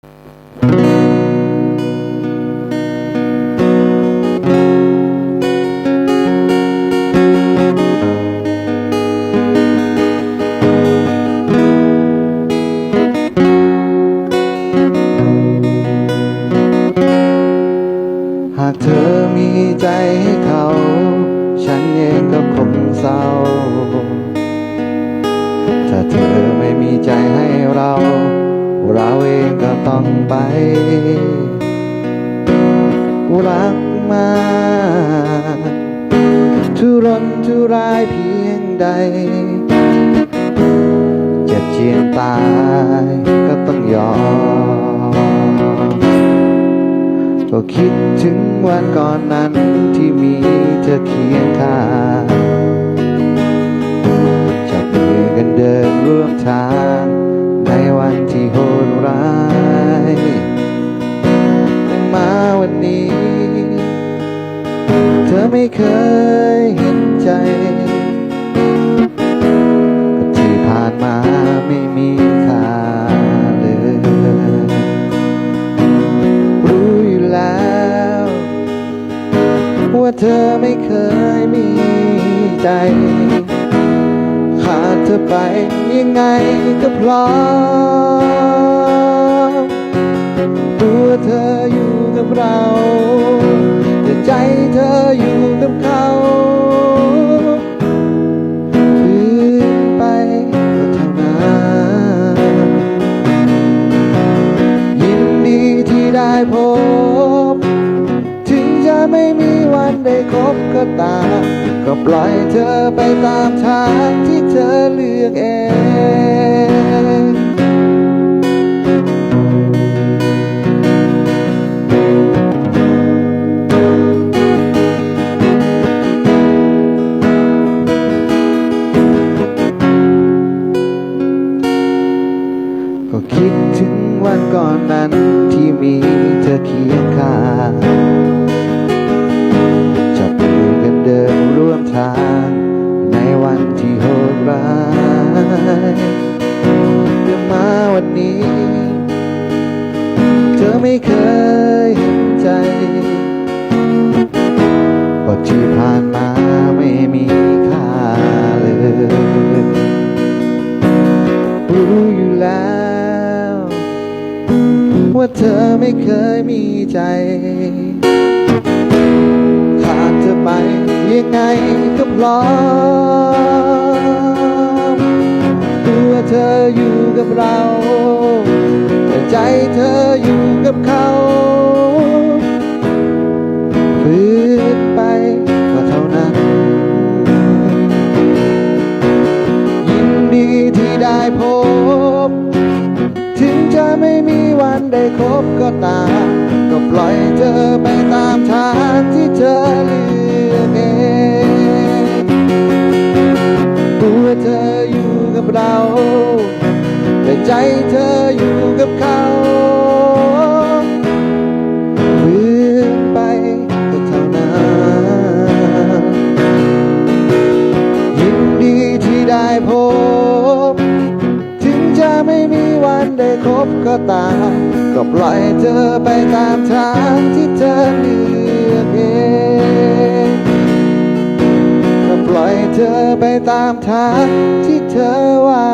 หากเธอมีใจให้ องก็ต้องไป รักมาทุรนทุรายเพียงใด เจ็บเจียนตายก็ต้องยอม ก็คิดถึงวันก่อนนั้นที่มีเธอเคียงข้าง ไม่เคยเห็นใจก็ที่ผ่านมาไม่มีค่าเลยรู้อยู่แล้ว ว่าเธอไม่เคยมีใจขาดเธอไปยังไงก็พร้อมตัวเธออยู่กับเรา แต่ใจเธอ ไม่มีวันได้คบก็ตาม ก็ปล่อยเธอไปตามทางที่เธอเลือก รู้อยู่แล้ว ว่าเธอไม่เคยมีใจขาดเธอไปยังไงก็พร้อมตัวเธออยู่กับเรา แต่ใจเธออยู่กับเขาฝืนไไม่มีวันได้คบก็ตาม ก็ปล่อยเธอไปตามทางที่เธอเลือกเองตัวเธออยู่กับเรา แต่ใจเธออยู่กับเขาฝืนไปก็เท่านั้นยินดีที่ได้พบ ม่มีวันได้คบก็ตาม ก็ปล่อยเธอไปตามทางที่เธอเลือกเองก็ปล่อยเธอไปตามทางที่เธอว่า